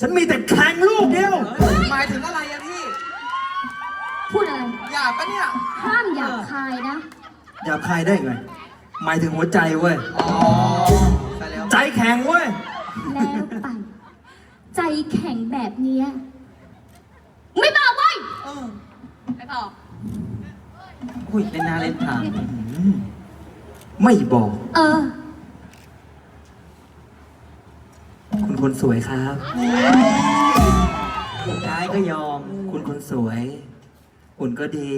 ฉันมีแต่แข่งลูกเดียว หมายถึงอะไรอะพี่ พูดอะไรอยากปะเนี่ย ห้ามหยาบคายนะ หยาบคายได้ไง หมายถึงหัวใจเว้ย อ๋อใช่แล้ว ใจแข็งเว้ย แล้วไปใจแข็งแบบเนี้ยไม่บอกเว้ยเออไม่บอกอุ้ยเล่นหน้าเล่นทางอืมไม่บอก เออ คุณคนสวยครับท้ายก็ยอม คุณคนสวย อุ่นก็ดี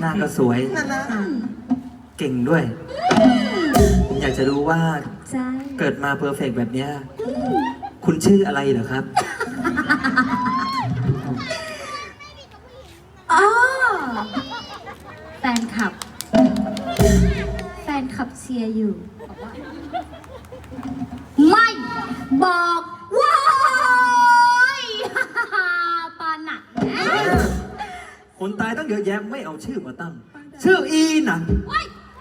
หน้าก็สวย เก่งด้วย ผมอยากจะรู้ว่าเกิดมาเพอร์เฟกต์แบบเนี้ย คุณชื่ออะไรเหรอครับ อ๋อแฟนคลับ แฟนคลับเชียร์อยู่ บอกว้ายปาหนักคนตายตั้งเยอะแยะไม่เอาชื่อมาตั้ง ชื่ออีหนัน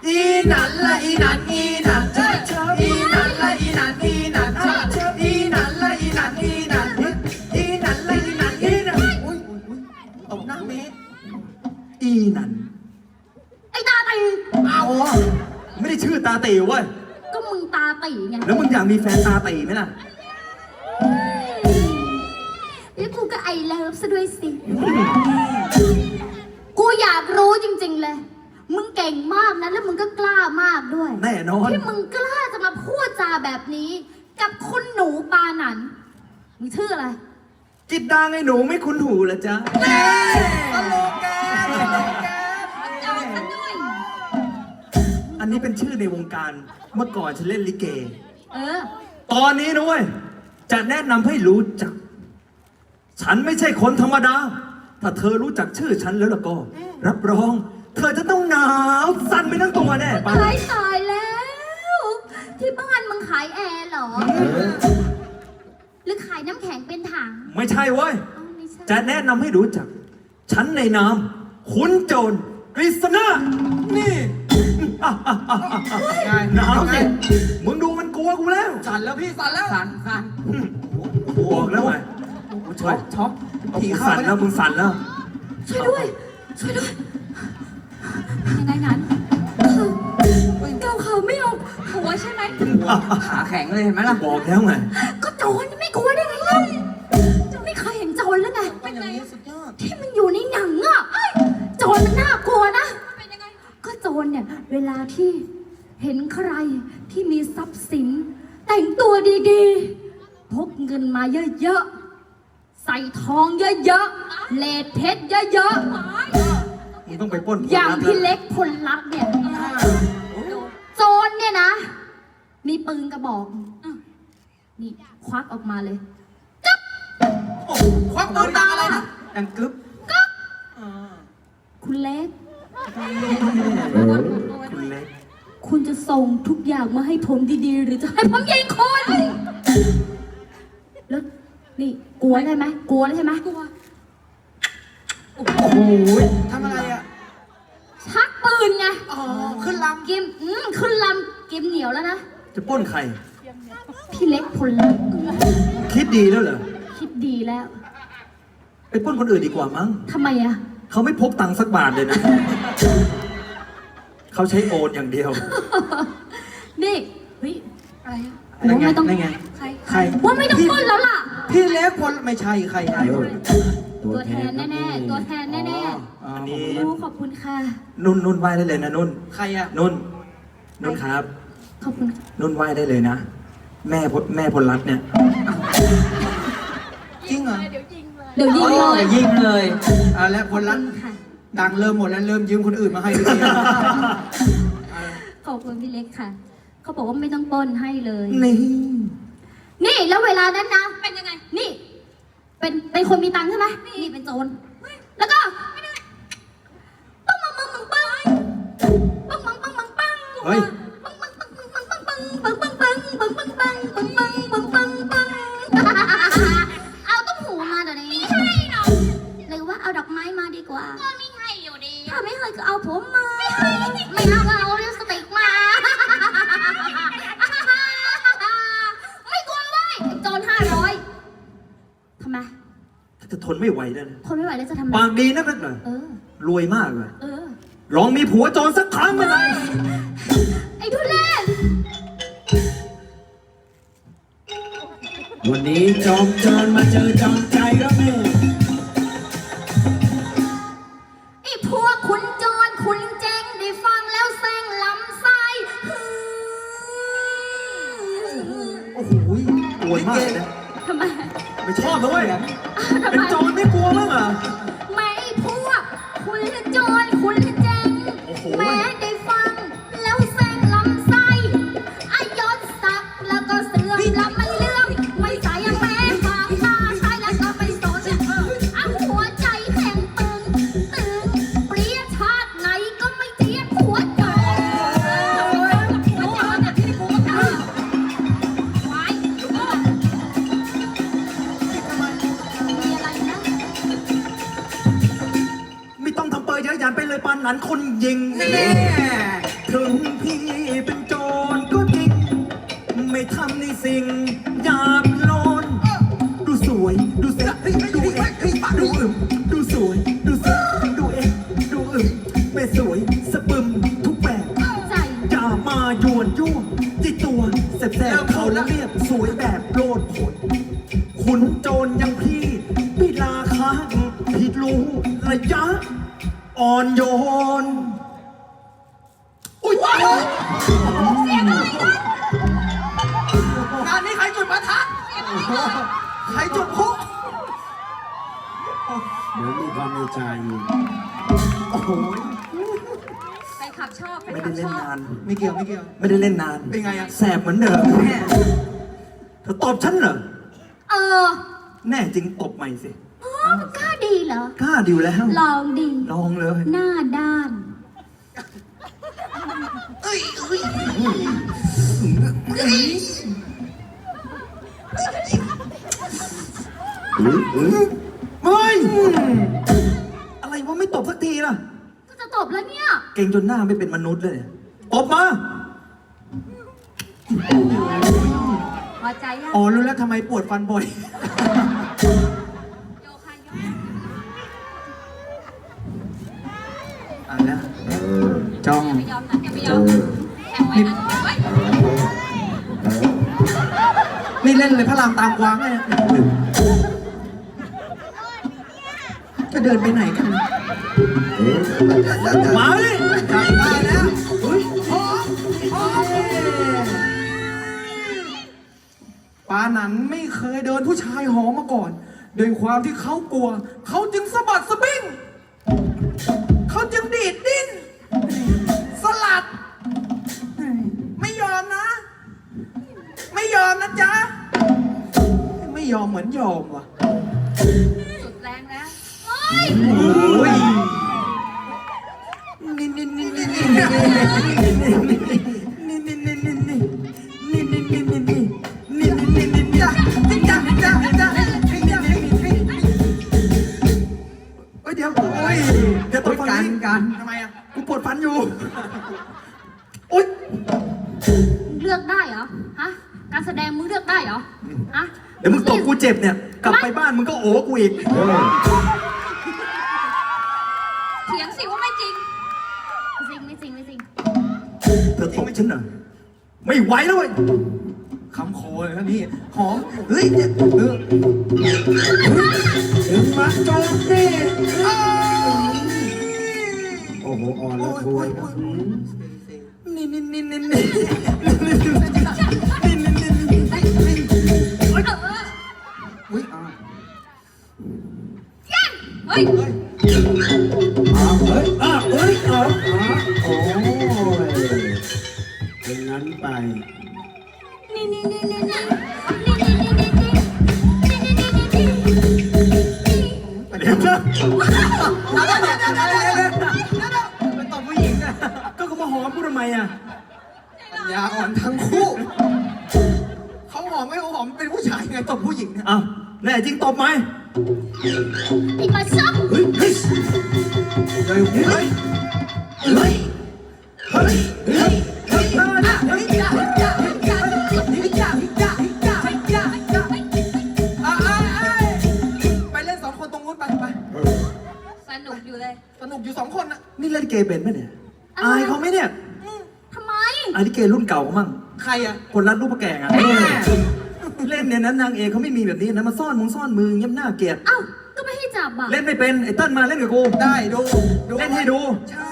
อีหนันละอีหนันอีหนันเจ้าเจ้าอีหนันละอีหนันอีหนันเจ้าเจ้าอีหนันละอีหนันอีหนันอีหนันละอีหนันอีหนันอุ้ยอุ้ยอุ้ยตบหน้าเมฆอีหนันไอ้ตาตีเอาไม่ได้ชื่อตาตีเว้ยก็มึงตาตีไงแล้วมึงอยากมีแฟนตาตีไหมล่ะ แล้วกูก็ไอเลิฟซะด้วยสิ กูอยากรู้จริง ๆ เลย มึงเก่งมากนะ แล้วมึงก็กล้ามากด้วย แน่นอน ที่มึงกล้าจะมาพูดจาแบบนี้ กับคุณหนูปาหนัน มึงชื่ออะไร จิตดางไอ้หนูไม่คุ้นหูเหรอจ๊ะตลกแกตลกแกจอดกันด้วย อันนี้เป็นชื่อในวงการ เมื่อก่อนฉันเล่นลิเก เออ ตอนนี้นะเว้ยจะแนะนำให้รู้จัก ฉันไม่ใช่คนธรรมดา ถ้าเธอรู้จักชื่อฉันแล้วล่ะก็ รับรอง เธอจะต้องหนาวสั่นไปทั้งตัวแน่ปะตายตายแล้ว ที่บ้านมึงขายแอร์เหรอ หรือขายน้ำแข็งเป็นถังไม่ใช่เว้ยอ๋อไม่ใช่จะแนะนำให้รู้จัก ฉันในนามขุนโจรกฤษณะนี่ไงหนาวไงสิมึงดูมันกลัวกูแล้ว สั่นแล้วพี่สั่นแล้วสั่นสั่นบอกแล้วไง ช็อกช็อกเอาผีมึงเข้าสั่นไปแล้วมึงสั่นแล้วช่วยด้วยช่วยด้วยยังไงนั้นเก้าเขาไม่ออกหัวใช่ไหมขาแข็งเลยเห็นไหมล่ะบอกแล้วไงก็โจรไม่กลัวได้ไงเล่าจะไม่เคยเห็นโจรแล้วไงเป็นอย่างนี้สุดยอดที่มันอยู่ในหนังอะเอ้ยโจรมันน่ากลัวนะเป็นยังไงก็โจรเนี่ย เวลาที่เห็นใครที่มีทรัพย์สิน แต่งตัวดีๆพกเงินมาเยอะๆ ใส่ทองเยอะๆเลดเพชรเยอะมึงต้องไปปล้นๆ อย่างคนพี่รัเล็กพลลักษณ์เนี่ย โจรเนี่ยนะ มีปืนกระบอกนี่ควักออกมาเลยควักปืนดังอะไรนะดังกึ๊บคุณเล็ก คุณเล็ก คุณจะส่งทุกอย่างมาให้ผมดีๆ หรือจะให้ผมยิงคนแล้ว นี่กลัวได้ไหมกลัวแล้วใช่ไหมกลัวโอ้โหทำอะไรอะ ชักปืนไงอ๋อ ขึ้นลกิมอืมขึ้นลำกิมเหนียวแล้วนะ จะปล้นใคร พี่เล็กพลลักษณ์คิดดีแล้วเหรอ คิดดีแล้วไปปล้นคนอื่นดีกว่ามั้ง ทำไมอะเขาไม่พกตังค์สักบาทเลยนะ เขาใช้โอนอย่างเดียว นี่เฮ้ยอะไรอะำว่าไม่ต้องนั่นไงใครใคร ว่าไม่ต้องปล้นแล้วล่ะ พี่เล็กคนไม่ใช่ใครใครตัวแทนแน่ๆ ตัวแทนแน่อ๋ออันนี้ๆโอ้ขอบคุณค่ะ นุ่นนุ่นไหว้ได้เลยนะนุ่น ใครอะ นุ่น นุ่นครับ ขอบคุณค่ะนุ่นไหว้ได้เลยนะ แม่พลแม่พลรัตน์เนี่ยจริงเหรอเดี๋ยวยิงเลอ๋ยอยิงเลยอ่าแล้วคนรักขอบคุณค่ะ ดังเริ่มหมดแล้วเริ่มยืมคนอื่นมาให้ด้วย ขอบคุณพี่เล็กค่ะ เขาบอกว่าไม่ต้องปล้นให้เลย นี่ นี่แล้วเวลานั้นนะ เป็นยังไง นี่ เป็นเป็นคนมีตังค์ใช่ไหมนี่เป็นโจรแล้วก็ปังปังปังปังปังปังปังปังปังปังเฮ้ย ปังปังปังปังปังปังปังปังปังปังปังปังปังปังปังปังปังเอาต้มหูมาเดี๋ยวนี้ไม่ใช่หรอกหรือว่าเอาดอกไม้มาดีกว่า ก็ไม่ให้อยู่ดีถ้าไม่ให้ก็เอาผมมา ไม่ให้ไม่เอาก็เอา นไม่ไหวแล้วนะทนไม่ไหวแล้วจะทำไมปากดีนักนักหน่อยเออ รวยมากเลยเออ ลองมีผัวโจรสักครั้งไหมล่ะไอ้ทุเรศวันนี้จอมโจรมาเจอจอมใจแล้วแม่ ด้วย เป็นโจรไม่กลัวบ้างอะ ขุนโจรอยังพี่พิลาค้างผิดรู้ระยะ อ่อนโยน อุ้ยเสียงอะไรกันงานนี้ใครจุดประทัดใครจุดพลุเหมือนมีความในใจโอ้โหแฟนคลับชอบแฟนไม่คลัได้บชเล่นอบนาน ไม่เกี่ยวไม่เกี่ยว ไม่ได้เล่นนานเป็นไงอะ แสบเหมือนเดิมเธอตบฉันเหรอ เออแน่จริงตบใหม่สิอ๋อมันกล้าดีเหรอ กล้าดิวแล้ว ลองดี ลองเลย หน้าด้านเอ้ยเอ้ยเฮ้ยอะไรวะไม่ตบสักทีล่ะ ก็จะตบแล้วเนี่ย เก่งจนหน้าไม่เป็นมนุษย์เลยเนี่ยตบมาพ อใจยังอ๋อรู้แล้วทำไมปวดฟันบ่อย โยคะโยอะแล้วจ้องไม่ยอมนะอย่าไม่ยอมแข่งไว้นะเฮ้ยนี่เล่นเลยพระรามตามกวางไงเนี่ยจะเดินไปไหนกัน มาดิจับได้แล้วเฮ้ยพอพอ ปาหนันไม่เคยเดินผู้ชายหอมมาก่อน ด้วยความที่เขากลัว เขาจึงสะบัดสะบิ้งเขาจึงดีดดิ้น สลัด ไม่ยอมนะ ไม่ยอมนะจ๊ะ ไม่ยอมเหมือนยอมว่ะ กลับไปบ้านมึงก็โอ้กูอีก เถียงสิว่าไม่จริง จริงไม่จริงไม่จริง เธอตบฉันเหรอไม่ไหวแล้วเว้ยคำโคเลยนะพี่ หอม เฮ้ยเนี่ยเออถึงมาโจมตีอ้าวโอ้โห อ่อนละทวยครับนี่นี่นี่นี่นี่ายนี่นี่นี่นี่นี่เดี๋ยวนะมันตบผู้หญิงอะก็เขามาหอมกูทำไมอะอยาอ่อนทั้งคู่ เขาหอมไม่เขาหอมเป็นผู้ชายไงตอบผู้หญิงเนี่ยอ้าแน่จริงตอบไหมปิดมาซับเฮ้เฮ้ยเฮ้ยเฮ้ยเฮ้ย นุกอยู่สองคนน่ะ นี่เล่นเกมเป็นไหมเนี่ยอะไร อายเขาไหมเนี่ยทำไม อายลิเกรุ่นเก่าเขามั่งใครอะ คนรัดรูปประแกงอะแม่ เล่นเนี่ยนั้นนางเอกเขาไม่มีแบบนี้นะมาซ่อนมึงซ่อนมือเงียบหน้าเกลียดเอ้า ก็ไม่ให้จับอะ เล่นไม่เป็นไอ้เติ้ลมาเล่นกับกูได้ดูดูเล่นให้ดู ใช่